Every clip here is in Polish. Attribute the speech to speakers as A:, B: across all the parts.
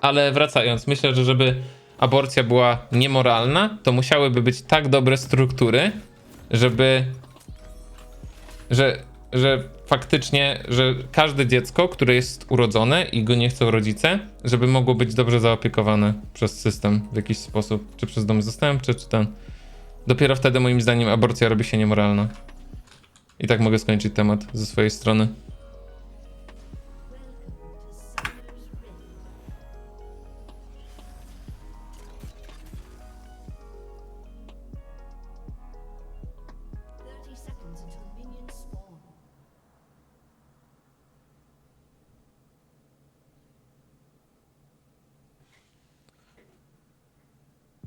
A: Ale wracając, myślę, że żeby aborcja była niemoralna, to musiałyby być tak dobre struktury, żeby. że, że faktycznie, że każde dziecko, które jest urodzone i go nie chcą rodzice, żeby mogło być dobrze zaopiekowane przez system w jakiś sposób, czy przez dom zastępczy, czy ten. Dopiero wtedy, moim zdaniem, aborcja robi się niemoralna. I tak mogę skończyć temat ze swojej strony.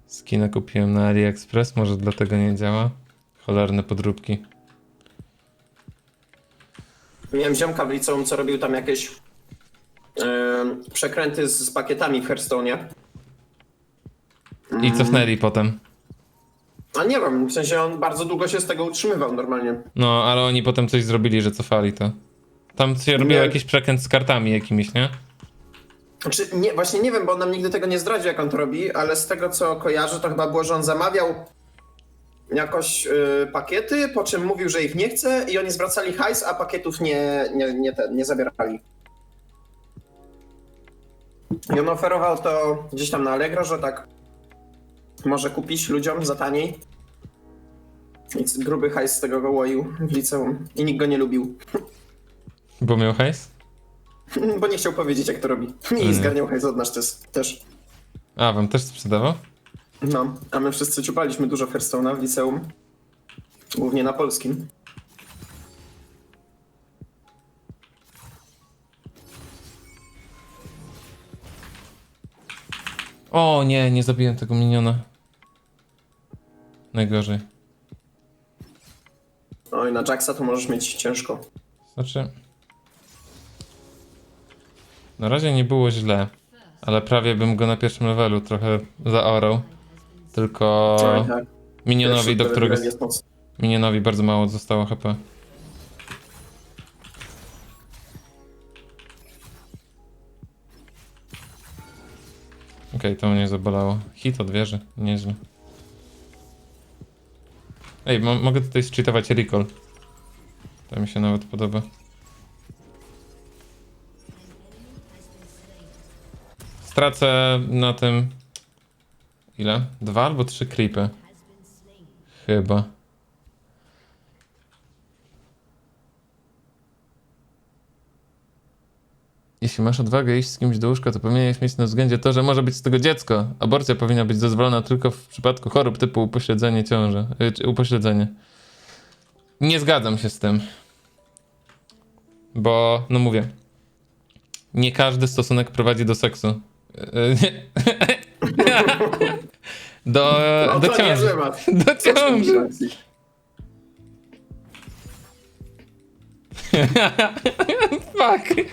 A: Skina kupiłem na AliExpress, może dlatego nie działa. Cholerne podróbki.
B: Miałem ziomka w liceum, co robił tam jakieś em, przekręty z, z pakietami w Hearthstone'ie.
A: I cofnęli potem.
B: A nie wiem, w sensie on bardzo długo się z tego utrzymywał normalnie.
A: No, ale oni potem coś zrobili, że cofali to. Tam się robiło
B: Nie.
A: jakiś przekręt z kartami jakimiś, nie?
B: Znaczy, nie, właśnie nie wiem, bo on nam nigdy tego nie zdradził, jak on to robi, ale z tego co kojarzę, to chyba było, że on zamawiał jakoś y, pakiety, po czym mówił, że ich nie chce i oni zwracali hajs, a pakietów nie, nie, nie, nie zabierali. I on oferował to gdzieś tam na Allegro, że tak może kupić ludziom za taniej. I gruby hajs z tego go łoił w liceum i nikt go nie lubił,
A: Bo miał hajs?
B: bo nie chciał powiedzieć, jak to robi. I
A: Mhm.
B: zgarniał hajs od nas też. też.
A: A, wam też sprzedawał?
B: No, a my wszyscy ciupaliśmy dużo Hearthstone'a w liceum. Głównie na polskim.
A: O nie, nie zabiłem tego miniona. Najgorzej.
B: Oj, na Jacksa to możesz mieć ciężko.
A: Znaczy... Na razie nie było źle, ale prawie bym go na pierwszym levelu trochę zaorał. Tylko
B: Oj, tak.
A: minionowi,
B: Pierwszy
A: do którego...
B: level jest mocny.
A: Minionowi bardzo mało zostało HP. Okej, to mnie zabolało. Hit od wieży, nieźle. Ej, mo mogę tutaj zcheatować recall. To mi się nawet podoba. Stracę na tym... Ile? Dwa albo trzy creepy. Chyba. Jeśli masz odwagę iść z kimś do łóżka, to powinieneś mieć na względzie to, że może być z tego dziecko. Aborcja powinna być dozwolona tylko w przypadku chorób typu upośledzenie ciąży, y, czy upośledzenie. Nie zgadzam się z tym. Bo, no mówię, nie każdy stosunek prowadzi do seksu. Y, nie. do,
B: No
A: do
B: to
A: ciąży.
B: niezły mat.
A: Do ciąży. Fuck.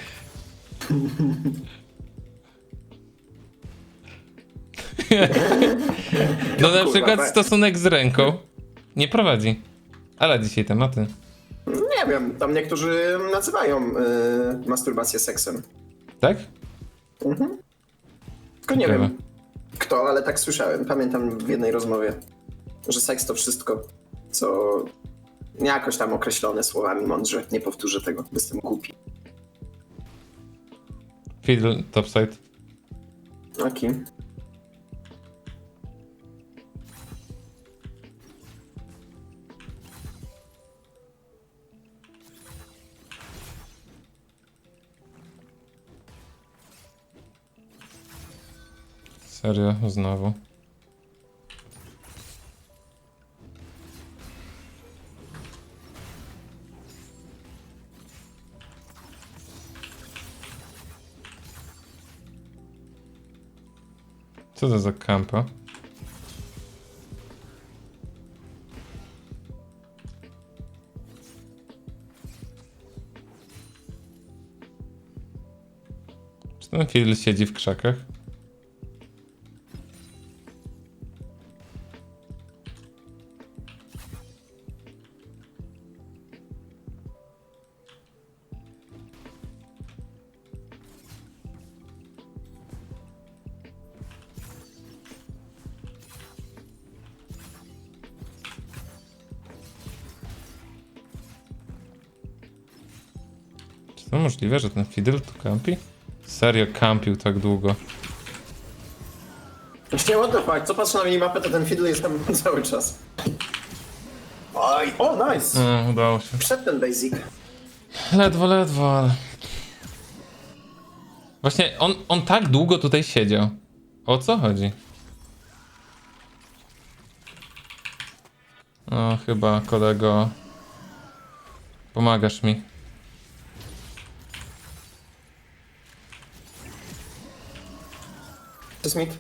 A: No na
B: Kurwa,
A: przykład
B: tak.
A: stosunek z ręką nie prowadzi. Ale dzisiaj tematy.
B: Nie wiem, tam niektórzy nazywają y, masturbację seksem.
A: Tak?
B: Tylko nie
A: Ciekawe.
B: wiem kto, ale tak słyszałem. Pamiętam w jednej rozmowie, że seks to wszystko, co jakoś tam określone słowami mądrze. Nie powtórzę tego, bo jestem głupi.
A: Fiddle topside.
B: Okej.
A: Serio, znowu. Co to za kampa? Czy ten Phil siedzi w krzakach? Możliwe, że ten Fiddle tu kampi? Serio kampił tak długo.
B: Znaczy nie, what the fuck, co patrzę na minimapę, to ten fiddle jest tam cały czas. Oj, o, nice!
A: No, udało się.
B: Przed ten basic.
A: Ledwo, ledwo, ale... Właśnie on, on tak długo tutaj siedział. O co chodzi? No, chyba, kolego... Pomagasz mi.
B: Jest mit.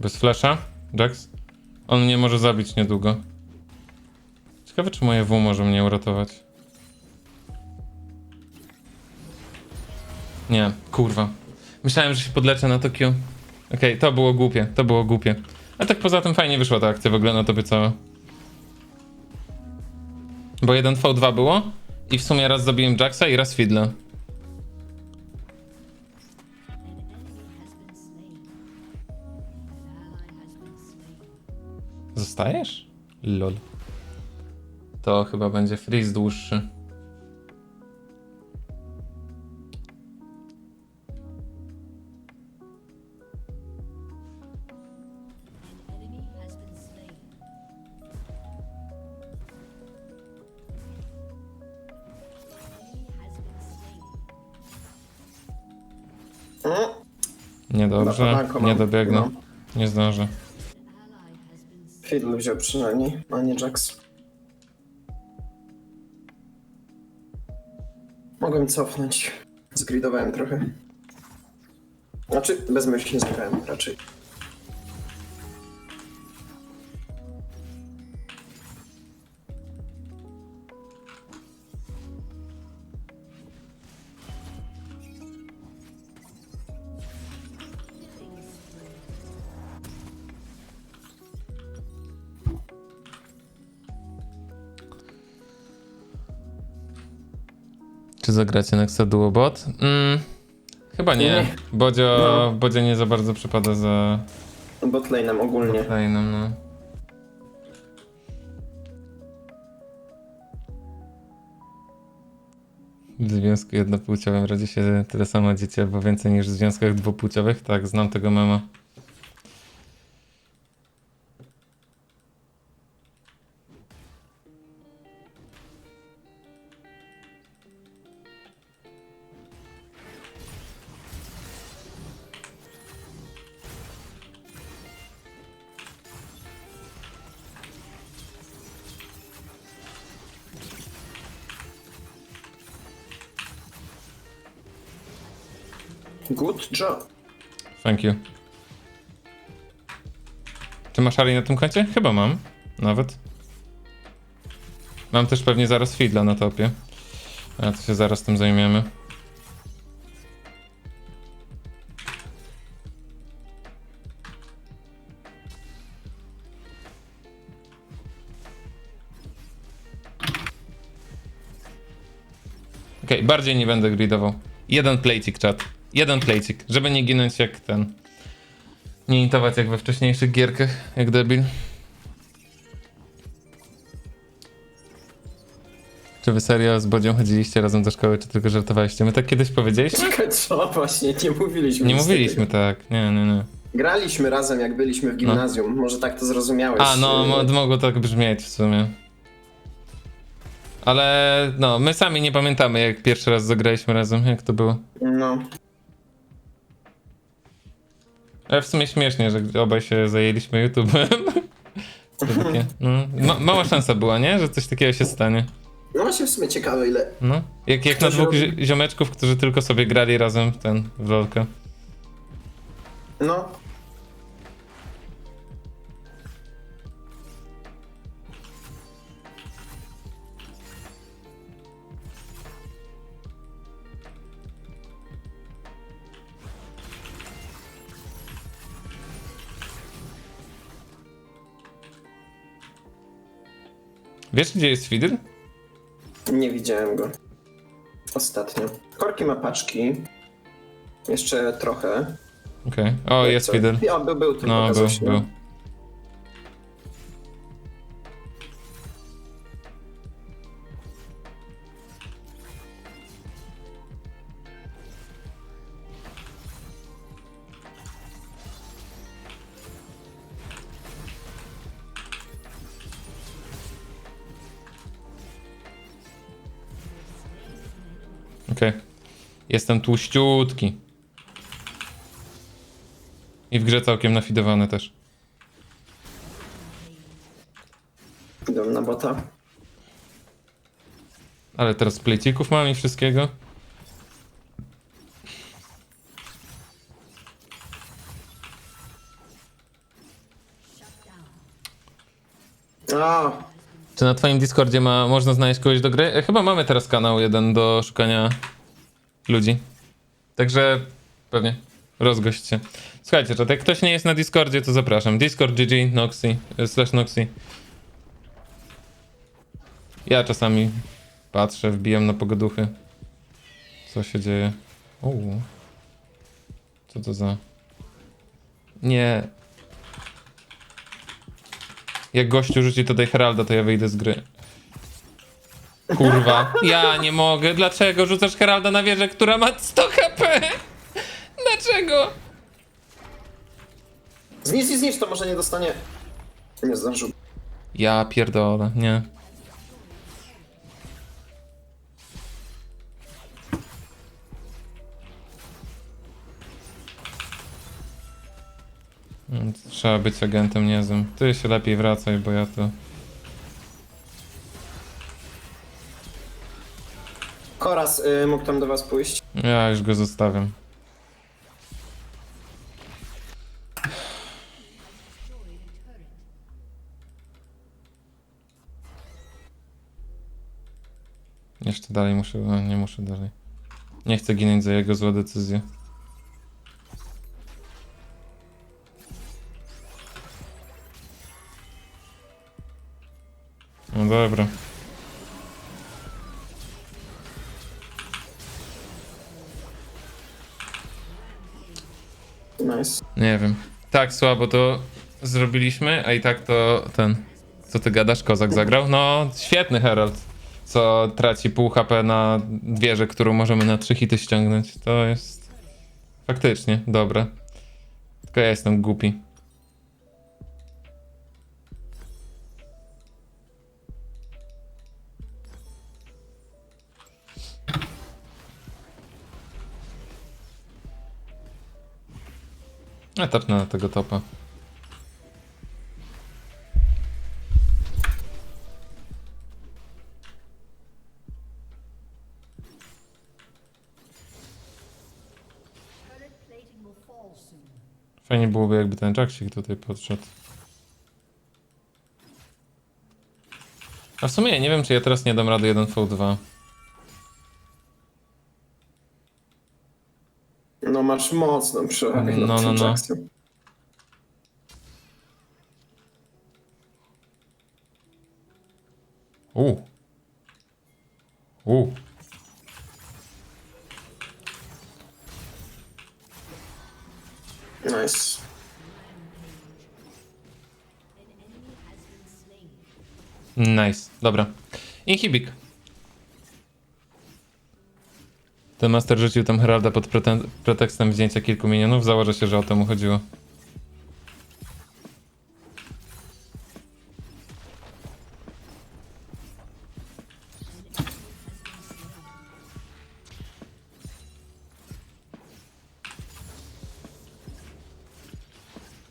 A: Bez flasha? Jax? On mnie może zabić niedługo. Ciekawe, czy moje W może mnie uratować. Nie, kurwa. Myślałem, że się podleczę na to Q. Okej, to było głupie, to było głupie. A tak poza tym fajnie wyszła ta akcja w ogóle na tobie cała. Bo 1v2 było i w sumie raz zabiłem Jaxa i raz Fiddla. Zostajesz? Lol. To chyba będzie freeze dłuższy. Niedobrze, nie dobiegnę.
B: No.
A: Nie zdążę.
B: Fiddle wziął przynajmniej, a nie Jax. Mogłem cofnąć. Zgridowałem trochę. Znaczy, bezmyślnie zagrałem raczej.
A: Czy zagracie Nexa? Mm, chyba nie.
B: Nie.
A: Bodzio,
B: No.
A: Bodzio nie za bardzo przypada za
B: Botlane'em ogólnie.
A: Lane'em, no. W związku jednopłciowym rodzi się tyle samo dzieci albo więcej niż w związkach dwupłciowych? Tak, znam tego mema.
B: Good job.
A: Thank you. Czy masz Ari na tym koncie? Chyba mam. Nawet. Mam też pewnie zaraz Fidla na topie. A to się zaraz tym zajmiemy. Okej, bardziej nie będę gridował. Jeden playcik, czat. Jeden playcik, żeby nie ginąć jak ten. Nie intować jak we wcześniejszych gierkach, jak debil. Czy wy serio z Bodzią chodziliście razem do szkoły, czy tylko żartowaliście? My tak kiedyś powiedzieliśmy?
B: Czekaj, co? Właśnie, nie mówiliśmy.
A: Nie
B: nic
A: mówiliśmy
B: takiego.
A: tak, nie, nie, nie.
B: Graliśmy razem, jak byliśmy w gimnazjum. Może tak to zrozumiałeś.
A: A, no, mo- mogło tak brzmieć w sumie. Ale, no, my sami nie pamiętamy, jak pierwszy raz zagraliśmy razem, jak to było.
B: No.
A: Ale w sumie śmiesznie, że obaj się zajęliśmy YouTube'em. To takie, no, ma, mała szansa była, nie? Że coś takiego się stanie.
B: No właśnie w sumie ciekawe ile.
A: No. Jak, jak na
B: Ktoś
A: dwóch
B: robi-
A: zi- ziomeczków, którzy tylko sobie grali razem w ten, w lolkę.
B: No.
A: Wiesz, gdzie jest Fiddle?
B: Nie widziałem go. Ostatnio. Korki ma paczki. Jeszcze trochę.
A: Okej. O, jest? Fidel.
B: O, był, był, tu
A: No, był, był. Jestem tłuściutki. I w grze całkiem nafidowany też.
B: Idą na bota.
A: Ale teraz plejcików mam i wszystkiego.
B: A,
A: Czy na twoim Discordzie ma, można znaleźć kogoś do gry? E, Chyba mamy teraz kanał jeden do szukania ludzi. Także pewnie rozgość się. Słuchajcie, to jak ktoś nie jest na Discordzie, to zapraszam. Discord GG, Noxy, e, slash Noxy. Ja czasami patrzę, wbijam na pogoduchy. Co się dzieje? Uuu. Co to za... Nie. Jak gościu rzuci tutaj Heralda, to ja wyjdę z gry. Kurwa, ja nie mogę. Dlaczego rzucasz Heralda na wieżę, która ma 100 HP? Dlaczego?
B: zniszcz, zniszcz, to może nie dostanie. Nie zdążył.
A: Ja pierdolę, nie. Trzeba być agentem niezłym. Ty się lepiej wracaj, bo ja to...
B: Koraz y, mógł tam do was pójść.
A: Ja już go zostawiam. Jeszcze dalej muszę, no, nie muszę dalej. Nie chcę ginąć za jego złe decyzje. No dobra. Nie wiem. Tak słabo to zrobiliśmy, a i tak to ten. Co ty gadasz? Kozak zagrał? No, świetny Herald. Co traci pół HP na wieżę, którą możemy na trzy hity ściągnąć. To jest faktycznie dobre. Tylko ja jestem głupi. Etap na tego topa. Fajnie byłoby, jakby ten Jacksik tutaj podszedł. A w sumie ja nie wiem, czy ja teraz nie dam rady 1v2.
B: No masz mocną przewagę
A: No,
B: nad tym
A: no, no.
B: Jacksem.
A: U. U.
B: Nice.
A: Nice. Dobra. Inhibik. Ten master rzucił tam Heralda pod pretekstem wzięcia kilku minionów. Założę się, że o to mu chodziło.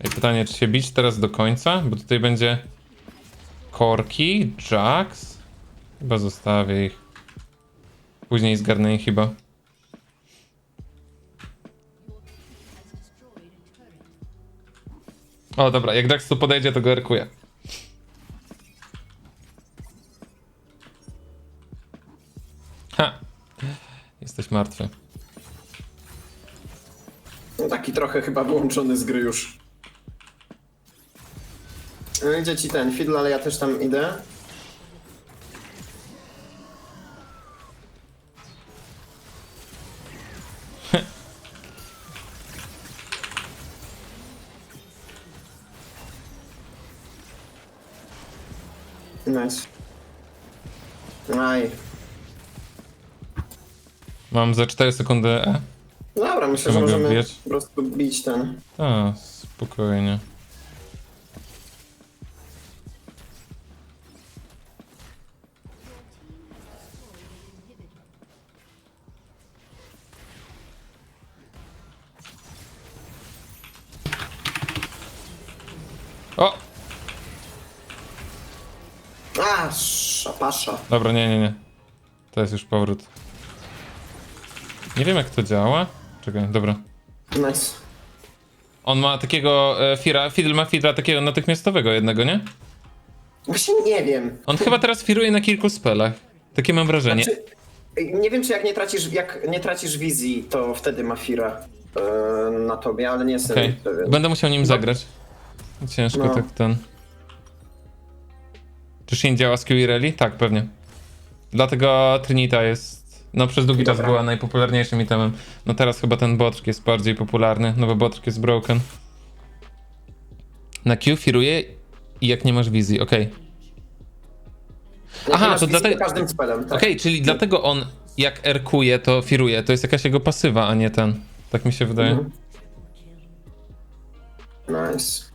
A: I pytanie, czy się bić teraz do końca? Bo tutaj będzie Korki, Jax. Chyba zostawię ich. Później zgarnę ich chyba. O, dobra, jak Jax tu podejdzie, to go erkuję. Ha! Jesteś martwy.
B: No taki trochę chyba wyłączony z gry już. No, Idzie ci ten Fiddle, ale ja też tam idę. Nice. Aj.
A: Mam za 4 sekundy E.
B: Dobra, myślę, że
A: mogę
B: możemy
A: wbijać?
B: po prostu bić ten.
A: A, spokojnie. O!
B: A, szapasza.
A: Dobra, nie, nie, nie. To jest już powrót. Nie wiem jak to działa. Czekaj, dobra.
B: Nice.
A: On ma takiego e, Fira, Fiddle ma Fidra takiego natychmiastowego jednego, nie?
B: Właśnie nie wiem.
A: On chyba teraz firuje na kilku spelach. Takie mam wrażenie.
B: Znaczy, nie wiem, czy jak nie tracisz, jak nie tracisz wizji, to wtedy ma Fira e, na tobie, ale nie jestem
A: Okej,
B: pewien.
A: będę musiał nim zagrać. Ciężko
B: No.
A: tak ten. Czy Shin działa z Qirelli? Tak, pewnie. Dlatego Trinita jest. No, przez długi czas
B: Dobra.
A: była najpopularniejszym itemem. No teraz chyba ten Botrk jest bardziej popularny. Nowy Botrk jest broken. Na Q firuje i jak nie masz wizji, okej.
B: Jak
A: Aha,
B: nie masz
A: to
B: wizji,
A: dlatego-
B: każdym spelem, tak.
A: Okej, czyli dlatego on jak erkuje, to firuje. To jest jakaś jego pasywa, a nie ten. Tak mi się wydaje.
B: Mhm. Nice.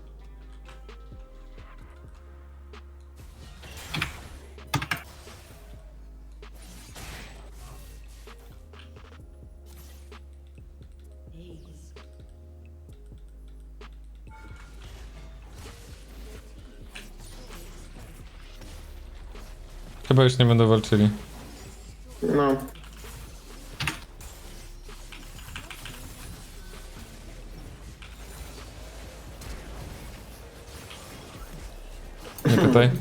A: Chyba już nie będą walczyli.
B: No.
A: Nie tutaj.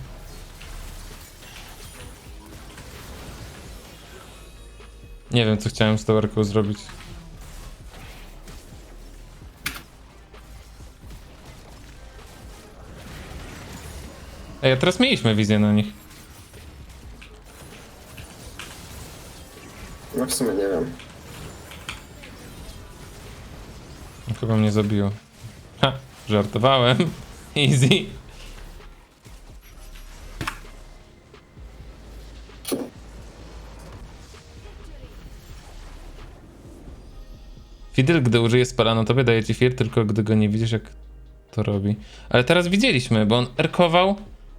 A: Nie wiem, co chciałem z tą arką zrobić. Ej, a teraz mieliśmy wizję na nich.
B: No w sumie nie wiem.
A: Chyba mnie zabiło. Ha, żartowałem. Easy. Fidel, gdy użyje spela na tobie, daje ci fir, tylko gdy go nie widzisz, jak to robi. Ale teraz widzieliśmy, bo on erkował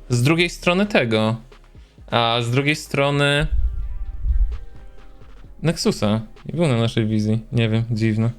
A: z drugiej strony tego. A z drugiej strony... Nexusa. Nie był na naszej wizji. Nie wiem, dziwne.